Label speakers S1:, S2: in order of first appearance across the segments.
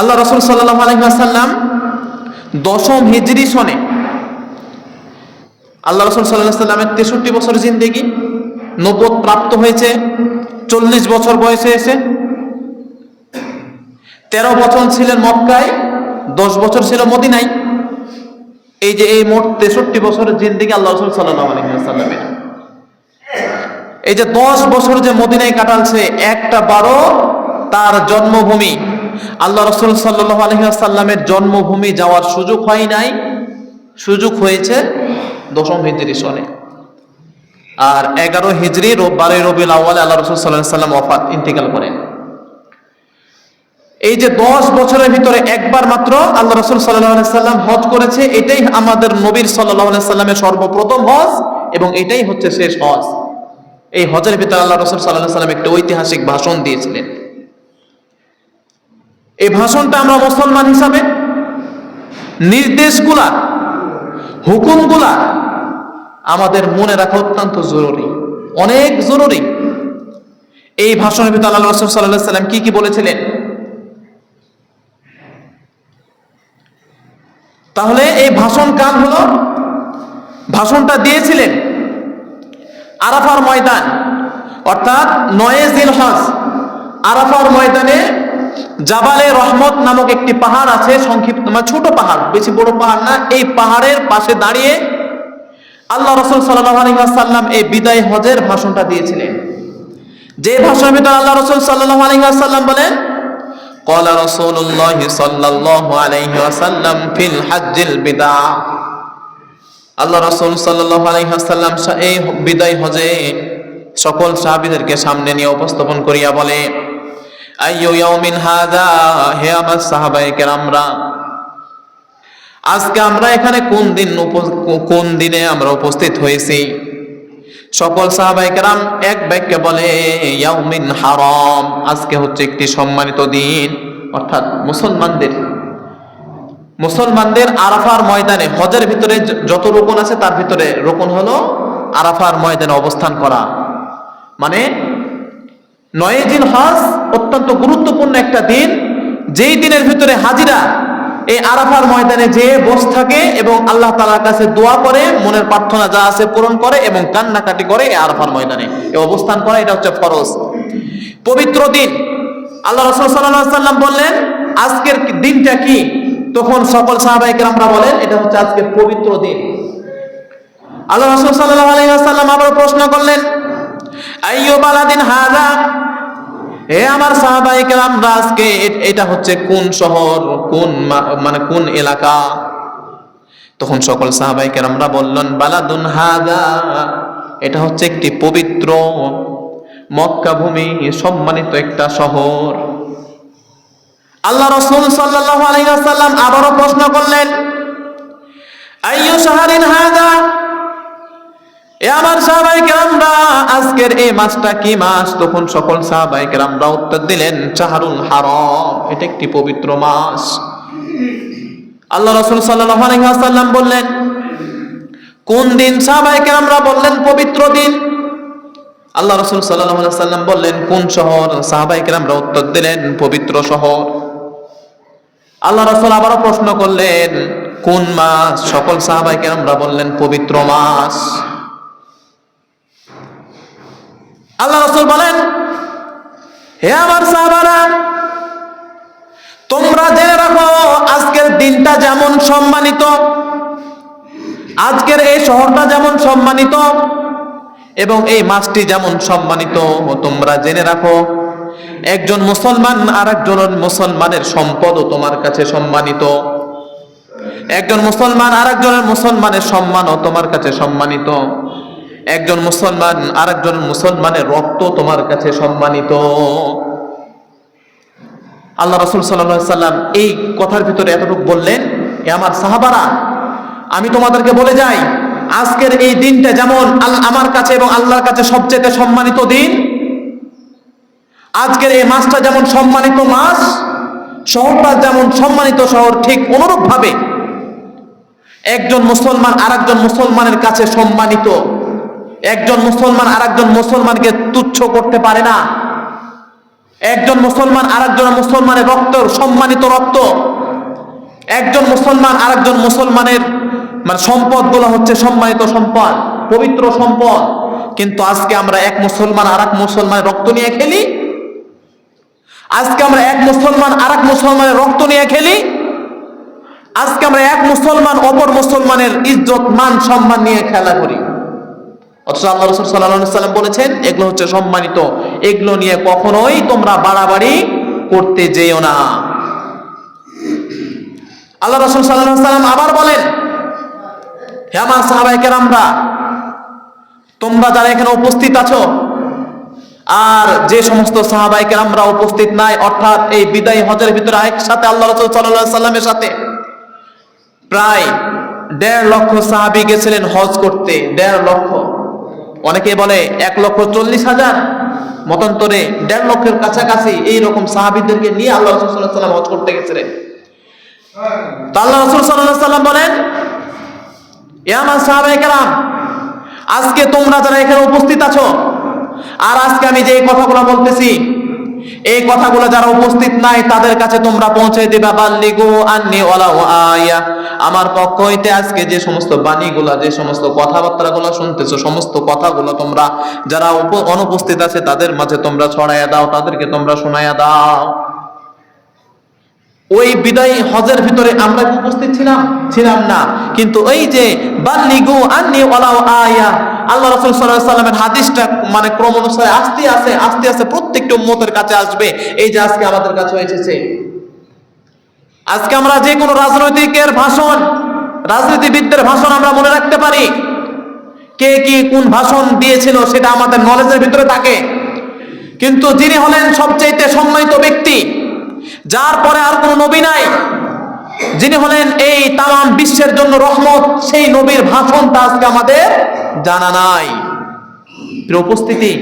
S1: আল্লাহ রসুল সাল্লাহ আলহিহাসাল্লাম দশম হিজরি সনে আল্লাহ রসুল সাল্লাহ সাল্লামের তেষট্টি বছর জিন্দেগি নব্বত প্রাপ্ত হয়েছে, চল্লিশ বছর বয়সে এসে, তেরো বছর ছিলেন মক্কায়, দশ বছর ছিল মদিনায়। এই যে এই মোট তেষট্টি বছরের জিন্দিগি আল্লাহ রসুল সাল্লাহ আলহিহাসাল্লামের এই যে দশ বছর যে মদিনায় কাটালছে, একটা বারো তার জন্মভূমি। আল্লাহ রসুল সাল্লাহ আলহিহাসাল্লামের জন্মভূমি যাওয়ার সুযোগ হয় নাই। সুযোগ হয়েছে দশম হিজরি সনে। আর এগারো হিজরি বারোই রবিউল আউ্বালে আল্লাহ রসুল সাল্লাহ সাল্লাম অফাত ইন্তিকাল করেন। এই যে দশ বছরের ভিতরে একবার মাত্র আল্লাহ রসুল সাল্লাহ সাল্লাম হজ করেছে, এটাই আমাদের নবীর সাল্লাহ সাল্লামের সর্বপ্রথম হজ এবং এটাই হচ্ছে শেষ হজ। এই হজের ভিতরে আল্লাহ রসুল সাল্লাহ সাল্লাম একটা ঐতিহাসিক ভাষণ দিয়েছিলেন। এই ভাষণটা আমরা মুসলমান হিসাবে নির্দেশগুলা হুকুমগুলা আমাদের মনে রাখা অত্যন্ত জরুরি, অনেক জরুরি। এই ভাষণের ভিতরে আল্লাহ রসুল সাল্লাহ সাল্লাম কি কি বলেছিলেন? তাহলে এই ভাষণ কাল হলো? ভাষণটা দিয়েছিলেন আরাফার ময়দান, অর্থাৎ নয়ে জিল হজ আরাফার ময়দানে জাবালে রহমত নামক একটি পাহাড় আছে সংক্ষিপ্ত মানে ছোট পাহাড় বেশি বড় পাহাড় না এই পাহাড়ের পাশে দাঁড়িয়ে আল্লাহ রসুল সাল্লাম এই বিদায় হজের ভাষণটা দিয়েছিলেন যে ভাষণের ভিতরে আল্লাহ রসুল সাল্লাম বলেন قال رسول الله صلى الله عليه وسلم في الحج البدع আল্লাহ রসুল সাল্লাহ আলহিহাসাল্লাম এই বিদায় হজে সকল সাহাবিদেরকে সামনে নিয়ে উপস্থাপন করিয়া বলে আইয়ু ইয়াউমিন হাদা? হে আমার সাহাবায়ে কেরামরা, আজকে আমরা এখানে কোন দিন কোন দিনে আমরা উপস্থিত হয়েছি? সকল সাহাবায়ে কেরাম এক বাক্যে বলে, ইয়াউমিন হারাম। আজকে হচ্ছে একটি সম্মানিত দিন, অর্থাৎ মুসলমানদের। মুসলমানদের আরাফার ময়দানে, হজের ভিতরে যত রোকন আছে তার ভিতরে রোকন হলো আরাফার ময়দানে অবস্থান করা। মানে নয় দিন হজ অত্যন্ত গুরুত্বপূর্ণ একটা দিন। যেই দিনের ভিতরে হাজিরা এই আরাফার ময়দানে যে বস থাকে এবং আল্লাহ তালার কাছে দোয়া করে, মনের প্রার্থনা যা আছে পূরণ করে এবং কান্নাকাটি করে এই আরাফার ময়দানে। এ অবস্থান করা, এটা হচ্ছে ফরজ। পবিত্র দিন। আল্লাহ রসুল সাল্লাহ সাল্লাম বললেন, আজকের দিনটা কি? তখন সকল সাহাবাহিক আমরা বলেন, এটা হচ্ছে আজকে পবিত্র দিন। আল্লাহ রসুল সাল্লাহ আলাইসাল্লাম আবার প্রশ্ন করলেন, আইয়ো বালাদিন হাজা হে আমার আমরা আজকে এটা হচ্ছে কোন শহর, কোন মানে কোন এলাকা? তখন সকল সাহাবাহিক আমরা বললেন, বালাদুন হাজা এটা হচ্ছে একটি পবিত্র মক্কা ভূমি, সম্মানিত একটা শহর। আল্লাহ রসুল সাল্লাহ আলাইসাল্লাম আবারও প্রশ্ন করলেন হাদা? এ আমার সাহাবাই কেরামরা আজকের এই মাসটা কি মাস তখন সকল সাহাবাই কেরামরা উত্তর দিলেন, চাহারুল হারম, এটা একটি পবিত্র মাস আল্লাহ রসুল সাল্লাহ বললেন, কোন দিন? সাহাবাই কেরামরা বললেন, পবিত্র দিন। আল্লাহ রসুল সাল্লাহ সাল্লাম বললেন, কোন শহর? সাহাবাই কেরামরা উত্তর দিলেন, পবিত্র শহর। আল্লাহ রসুল আবারও প্রশ্ন করলেন, কোন মাস সকল সাহাবাইকে আমরা বললেন, পবিত্র মাস আল্লাহ রসুল বলেন, হে আমার সাহাবারা, তোমরা জেনে রাখো, আজকের দিনটা যেমন সম্মানিত, আজকের এই শহরটা যেমন সম্মানিত এবং এই মাসটি যেমন সম্মানিত, তোমরা জেনে রাখো, একজন মুসলমান আর একজন মুসলমানের সম্পদও তোমার কাছে সম্মানিত। একজন মুসলমান আর একজনের মুসলমানের সম্মানও তোমার কাছে সম্মানিত। একজন মুসলমান আর একজন মুসলমানের রক্ত তোমার কাছে সম্মানিত। আল্লাহ রসুল সাল্লাম এই কথার ভিতরে এতটুকু বললেন, এ আমার সাহাবারা, আমি তোমাদেরকে বলে যাই, আজকের এই দিনটা যেমন আমার কাছে এবং আল্লাহর কাছে সবচেয়ে সম্মানিত দিন, আজকের এই মাসটা যেমন সম্মানিত মাস, শহরটা যেমন সম্মানিত শহর, ঠিক অনুরূপ ভাবে একজন মুসলমান আর মুসলমানের কাছে সম্মানিত একজন মুসলমান আর একজন মুসলমানকে তুচ্ছ করতে পারে না। একজন মুসলমান আরেকজন মুসলমানের রক্ত সম্মানিত রক্ত। একজন মুসলমান আরেকজন মুসলমানের মানে সম্পদগুলো হচ্ছে সম্মানিত সম্পদ, পবিত্র সম্পদ। কিন্তু আজকে আমরা এক মুসলমান আর এক মুসলমানের রক্ত নিয়ে খেলি। আজকে আমরা এক মুসলমান আর এক মুসলমানের রক্ত নিয়ে খেলি। আজকে আমরা এক মুসলমান অপর মুসলমানের ইজ্জত, মান, সম্মান নিয়ে খেলা করি। অথচ আল্লাহ রসুল সাল্লাহ সাল্লাম বলেছেন, এগুলো হচ্ছে সম্মানিত। এগুলো নিয়ে কখনোই তোমরা বাড়াবাড়ি করতে যেও না। আল্লাহ রসুল সাল্লাহ সাল্লাম আবার বলেন, হে আমার সাহাবাই কেরামরা, তোমরা যারা এখানে উপস্থিত আছো, আর যে সমস্ত সাহাবাই কেরামরা উপস্থিত নাই, অর্থাৎ এই বিদায় হজের ভিতরে একসাথে আল্লাহ রসুল সাল্লাহ সাল্লামের সাথে প্রায় দেড় লক্ষ সাহাবি গেছিলেন হজ করতে, দেড় লক্ষ। অনেকে বলে এক লক্ষ চল্লিশ হাজার, মতান্তরে দেড় লক্ষের কাছাকাছি এইরকম সাহাবিদেরকে নিয়ে আল্লাহ রসুল সাল্লাহ সাল্লাম হজ করতে গেছিলেন। আল্লাহ রসুল সাল্লাহ সাল্লাম বলেন, এ আমার সাহাবাই কালাম আজকে তোমরা যারা এখানে উপস্থিত আছো, আর আজকে আমি যে কথাগুলো বলতেছি এই কথাগুলো যারা উপস্থিত নাই, তাদের কাছে তোমরা পৌঁছে দিবা। বাল্লিগু আন্নি ওয়ালা আয়া। আমার পক্ষ হইতে আজকে যে সমস্ত বাণীগুলা, যে সমস্ত কথাবার্তাগুলো শুনতেছো, সমস্ত কথাগুলো তোমরা যারা অনুপস্থিত আছে, তাদের মাঝে তোমরা ছড়াইয়া দাও, তাদেরকে তোমরা শোনাইয়া দাও। ওই বিদায় হজের ভিতরে আমরা কি উপস্থিত ছিলাম? ছিলাম না। কিন্তু ওই যে, বাল্লিগু আন্নি ওয়ালাউ আয়া, আল্লাহ রাসূল সাল্লাল্লাহু আলাইহি সাল্লামের হাদিসটা মানে ক্রম অনুসারে আস্তে আস্তে আস্তে আস্তে প্রত্যেকটা উম্মতের কাছে আসবে। এই যে আজকে আমাদের কাছে এসেছে। আজকে আমরা যে কোনো রাজনৈতিকের ভাষণ, রাজনীতিবিদদের ভাষণ আমরা মনে রাখতে পারি। কে কি কোন ভাষণ দিয়েছিল সেটা আমাদের নলেজের ভিতরে থাকে। কিন্তু যিনি হলেন সবচেয়ে সম্মানিত ব্যক্তি যার পরে আর কোনো নবী নাই। যিনি হলেন এই তাম বিশ্বের জন্য রহমত, সেই নবীর ভাষণটা আজকে আমাদের জানা নাই। উপস্থিতি,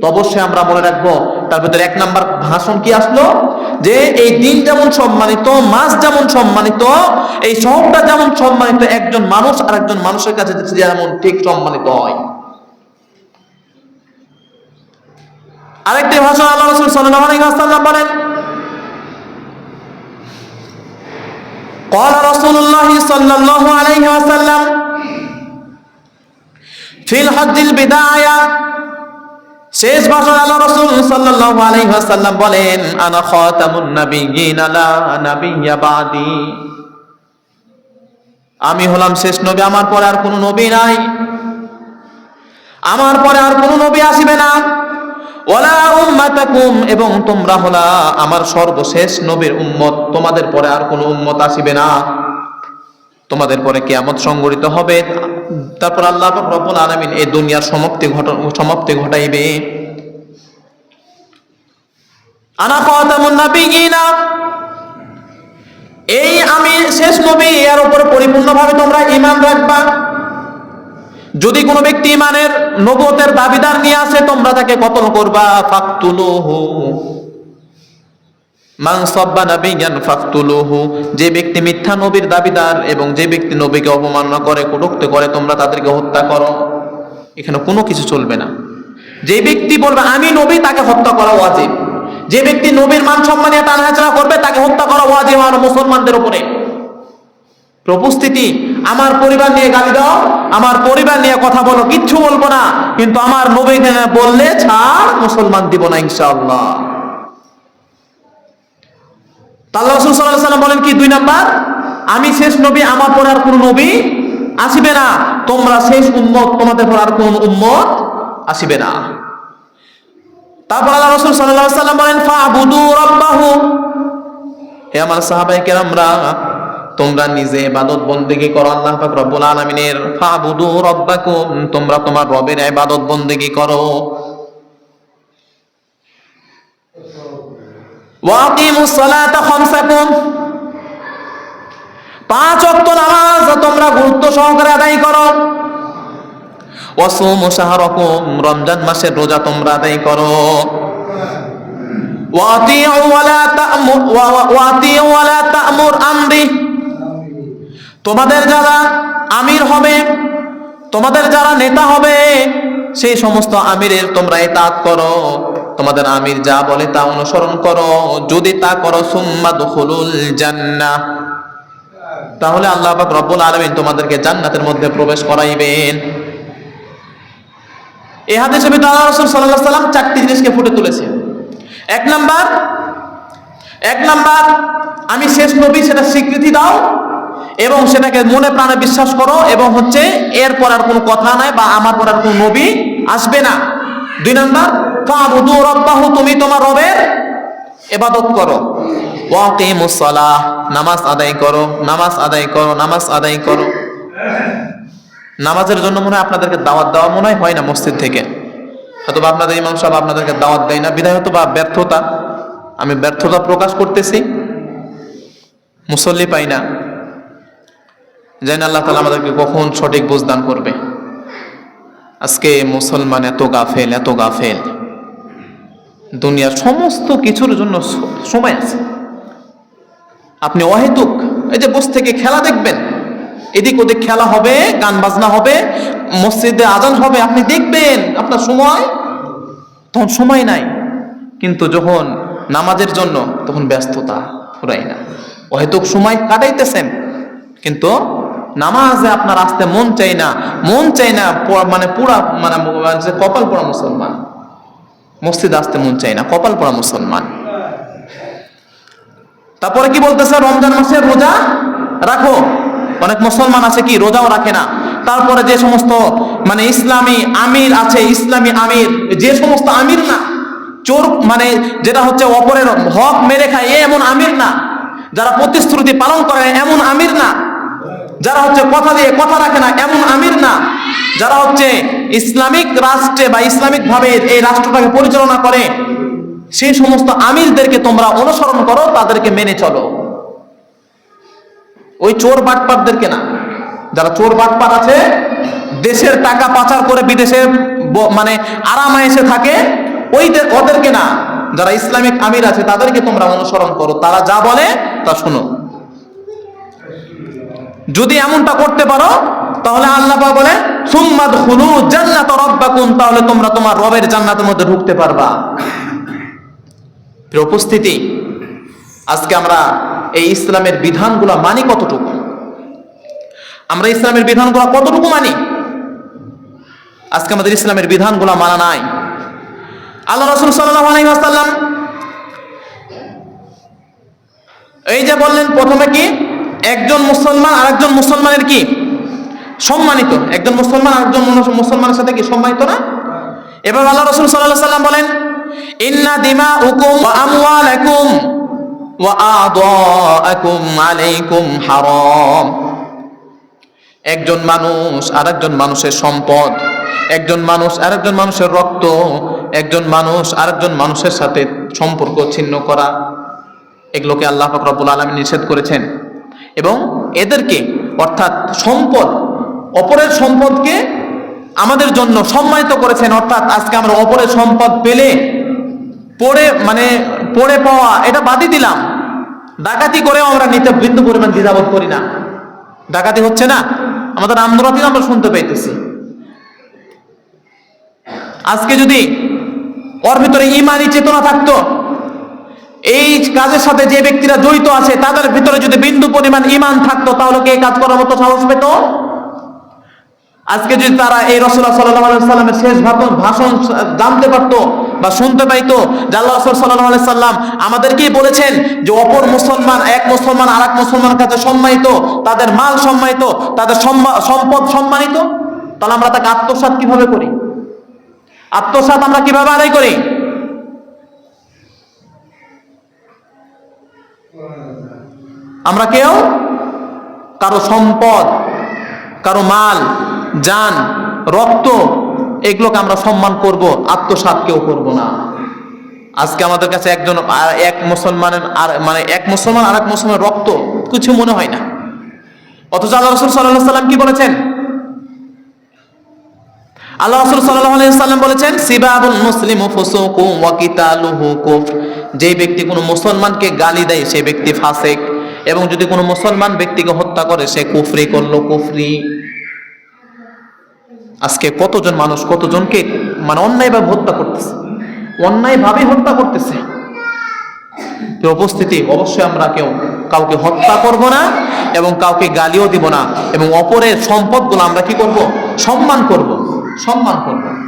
S1: তো অবশ্যই আমরা মনে রাখব, তার ভিতরে এক নাম্বার ভাষণ কি আসলো? যে এই দিন যেমন সম্মানিত, মাস যেমন সম্মানিত, এই শহরটা যেমন সম্মানিত, একজন মানুষ আর একজন মানুষের কাছে যেমন ঠিক সম্মানিত হয়। আরেকটি ভাষণ আল্লাহ রসুল ওয়াসাল্লাম বলেন قال رسول الله صلى الله عليه وسلم في الحج البداية শেষ ভাষণ আল্লাহ রাসূল সাল্লাল্লাহু আলাইহি ওয়াসাল্লাম বলেন আনা খাতামুন নাবিয়্যিন লা নাবিয়্যা বাদি আমি হলাম শেষ নবী আমার পরে আর কোনো নবী নাই আমার পরে আর কোনো নবী আসিবে না ওয়ালা উম্মাতাকুম, এবং তোমরা হলা আমার সর্বশেষ নবীর উম্মত। তোমাদের পরে আর কোনো উম্মত আসিবে না। তোমাদের পরে কিয়ামত সংগঠিত হবে। তারপর আল্লাহ রব্বুল আলামিন এই দুনিয়ার সমাপ্তি ঘটন সমাপ্তি ঘটাইবে। আনা খাতামুন নাবিয়িনা। এই আমি শেষ নবী, এর উপর পরিপূর্ণভাবে তোমরা ঈমান রাখবা। যদি কোনো ব্যক্তি ইমানের নবতের দাবিদার নিয়ে আসে, তোমরা তাকে কতল করবা? ফাকতুলুহু। যে ব্যক্তি মিথ্যা নবীর দাবিদার এবং যে ব্যক্তি নবীকে অপমাননা করে, কটুক্তি করে, তোমরা তাদেরকে হত্যা করো। এখানে কোনো কিছু চলবে না। যে ব্যক্তি বলবে, আমি নবী তাকে হত্যা করা ওয়াজিব। যে ব্যক্তি নবীর মান সম্মানে টানাহাচড়া করবে, তাকে হত্যা করা ওয়াজিব আর মুসলমানদের উপরে। তো উপস্থিতি আমার পরিবার নিয়ে গালি দাও, আমার পরিবার নিয়ে কথা বলো, কিচ্ছু বলব না। কিন্তু আমার নবী বললে, ছাড়, মুসলমান দিব না, ইনশাআল্লাহ। আল্লাহ রাসূল সাল্লাল্লাহু বলেন কি, দুই নাম্বার? আমি শেষ নবী, আমার পর আর কোনো নবী আসিবে না। তোমরা শেষ উম্মত, তোমাদের পর আর কোন উম্মত আসিবে না। তারপর আল্লাহ রাসূল সাল্লাল্লাহু আলাইহি ওয়াসাল্লাম বলেন, ফাবুদু রাব্বাহু হে আমার সাহাবায়ে কেরামরা তোমরা নিজে ইবাদত বন্দেগী করো, আল্লাহ পাক রব্বুল আলামিনের ফাবুদু রাব্বাকুম, তোমরা তোমার রবের ইবাদত বন্দেগী করো। খামসাকুম, পাঁচ ওয়াক্ত নামাজ তোমরা গুরুত্ব সহকারে আদায় করো। ওয়াসুমু শাহরাকুম, রমজান মাসের রোজা তোমরা আদায় করো। ওয়াতিউ ওয়ালা তা'মুর ওয়াতিউ ওয়ালা তা'মুর আমরি তোমাদের যারা আমির হবে, তোমাদের যারা নেতা হবে, সেই সমস্ত আমিরের তোমরা এতাত করো। তোমাদের আমির যা বলে তা অনুসরণ করো। যদি তা করো, সুম্মা দুখুলুল জান্নাহ। তাহলে আল্লাহ রব্বুল আলামিন তোমাদেরকে জান্নাতের মধ্যে প্রবেশ করাইবেন। হাদিসের ভিতরে আল্লাহ রাসূল সাল্লাম চারটি জিনিসকে ফুটে তুলেছে। এক নাম্বার এক নাম্বার, আমি শেষ নবী, সেটা স্বীকৃতি দাও। এবং সেটাকে মনে প্রাণে বিশ্বাস করো এবং হচ্ছে এর পর আর কোনো কথা নাই বা আমার পর আর কোনো নবী আসবে না। দুই নাম্বার, ফাবুদু রব্বাহু, তুমি তোমার রবের ইবাদত করো। ওয়াকিমুস সালাহ, নামাজ আদায় করো, নামাজ আদায় করো, নামাজ আদায় করো। নামাজের জন্য মনে হয় আপনাদেরকে দাওয়াত দেওয়া মনে হয় না মসজিদ থেকে। হয়তো আপনাদের ইমাম সাহেব আপনাদেরকে দাওয়াত দেয় না। বিধায় হয়তো বা ব্যর্থতা। আমি ব্যর্থতা প্রকাশ করতেছি। মুসল্লি পাই না। জানি আল্লাহ তালা আমাদেরকে কখন সঠিক বুঝদান করবে। আজকে মুসলমান এত গাফেল এত গাফেল। দুনিয়ার সমস্ত কিছুর জন্য সময় আছে। আপনি অহেতুক, এই যে বসে থেকে খেলা দেখবেন, এদিক ওদিক খেলা হবে, গান বাজনা হবে, মসজিদে আজান হবে, আপনি দেখবেন আপনার সময়, তখন সময় নাই। কিন্তু যখন নামাজের জন্য, তখন ব্যস্ততা ফুরাই না। অহেতুক সময় কাটাইতেছেন, কিন্তু নামাজে আপনার আসতে মন চাই না, মন চাই না মানে পুরা মানে কপাল পড়া মুসলমান। মসজিদ আসতে মন চাই না, কপাল পড়া মুসলমান। তারপরে কি বলতেছে, রমজান মাসের রোজা রাখো। অনেক মুসলমান আছে কি, রোজাও রাখে না। তারপরে যে সমস্ত মানে ইসলামী আমির আছে, ইসলামী আমির, যে সমস্ত আমির না, চোর মানে যেটা হচ্ছে অপরের হক মেরে খায়, এ এমন আমির না। যারা প্রতিশ্রুতি পালন করে, এমন আমির না। যারা হচ্ছে কথা দিয়ে কথা রাখে না, এমন আমির না। যারা হচ্ছে ইসলামিক রাষ্ট্রে বা ইসলামিক ভাবে এই রাষ্ট্রটাকে পরিচালনা করে, সেই সমস্ত আমিরদেরকে তোমরা অনুসরণ করো, তাদেরকে মেনে চলো। ওই চোর বাটপারদেরকে না। যারা চোর বাটপার আছে, দেশের টাকা পাচার করে বিদেশে মানে আরামে এসে থাকে, ওইদের ওদেরকে না। যারা ইসলামিক আমির আছে, তাদেরকে তোমরা অনুসরণ করো। তারা যা বলে, তা শোনো। যদি এমনটা করতে পারো, তাহলে আল্লাহ বলে সুম্মাদ খুলু জান্নাত রব্বাকুম তাহলে তোমরা তোমার রবের জান্নাতের মধ্যে ঢুকতে পারবা। উপস্থিতি, আজকে আমরা এই ইসলামের বিধানগুলো মানি কতটুকু? আমরা ইসলামের বিধানগুলো কতটুকু মানি? আজকে আমাদের ইসলামের বিধানগুলো মানা নাই। আল্লাহ রসুল সাল্লাম এই যে বললেন, প্রথমে কি? একজন মুসলমান আরেকজন মুসলমানের কি? সম্মানিত। একজন মুসলমান আরেকজন মুসলমানের সাথে কি সম্মানিত না? এবার আল্লাহ রসুল সাল্লাহ সাল্লাম বলেন, ইন্না দিমা উকুম আমওয়ালাকুম ওয়া আলাইকুম হারাম। একজন মানুষ আরেকজন মানুষের সম্পদ, একজন মানুষ আরেকজন মানুষের রক্ত, একজন মানুষ আরেকজন মানুষের সাথে সম্পর্ক ছিন্ন করা। এগুলোকে আল্লাহ পাক রব্বুল আলামিন নিষেধ করেছেন। এবং এদেরকে, অর্থাৎ সম্পদ, অপরের সম্পদকে আমাদের জন্য সম্মানিত করেছেন, অর্থাৎ আজকে আমরা অপরের সম্পদ পেলে, পড়ে মানে পড়ে পাওয়া, এটা বাদই দিলাম। ডাকাতি করেও আমরা নিতে বিন্দু পরিমাণ দ্বিধাবোধ করি না। ডাকাতি হচ্ছে না, আমাদের আমদরাতি আমরা শুনতে পাইতেছি। আজকে যদি ওর ভিতরে ইমানি চেতনা থাকতো এই কাজের সাথে যে ব্যক্তিরা জড়িত আছে, তাদের ভিতরে যদি বিন্দু পরিমাণ ইমান থাকতো, তাহলে কি কাজ করার মতো সাহস পেত? আজকে যদি তারা এই রসুল্লাহ সাল্লাহ সাল্লামের শেষ ভাষণ জানতে পারতো বা শুনতে পাইতো যে আল্লাহ রসুল সাল্লাহ সাল্লাম আমাদেরকেই বলেছেন যে অপর মুসলমান, এক মুসলমান আর এক মুসলমানের কাছে সম্মানিত, তাদের মাল সম্মানিত, তাদের সম্পদ সম্মানিত? তাহলে আমরা তাকে আত্মসাৎ কীভাবে করি? আত্মসাৎ আমরা কীভাবে আদায় করি? আমরা কেউ? কারও সম্পদ, কারও মাল, যান, রক্ত, এগুলোকে আমরা সম্মান করব, আত্মসাৎ কেউ করব না। আজকে আমাদের কাছে একজন এক মুসলমানের, আর মানে এক মুসলমান আর এক মুসলমানের রক্ত, কিছু মনে হয় না। অথচ আল্লাহ রসুল সাল্লাহ সাল্লাম কি বলেছেন? আল্লাহ রাসূল আলাইহি সাল্লাম বলেছেন, সিবাবুল মুসলিমু ফুসুকু ওয়া কিতালুহু কুফর। যে ব্যক্তি কোনো মুসলমানকে গালি দেয়, সে ব্যক্তি ফাসিক। এবং যদি কোনো মুসলমান ব্যক্তিকে হত্যা করে, সে কুফরি করল, কুফরি। আজকে কতজন মানুষ, কতজনকে মানে অন্যায়ভাবে হত্যা করতেছে? অন্যায়ভাবে হত্যা করতেছে। উপস্থিতি অবশ্যই আমরা কেউ কাউকে হত্যা করব না এবং কাউকে গালিও দিব না। এবং অপরের সম্পদগুলো আমরা কি করব? সম্মান করব। সম্মান করব।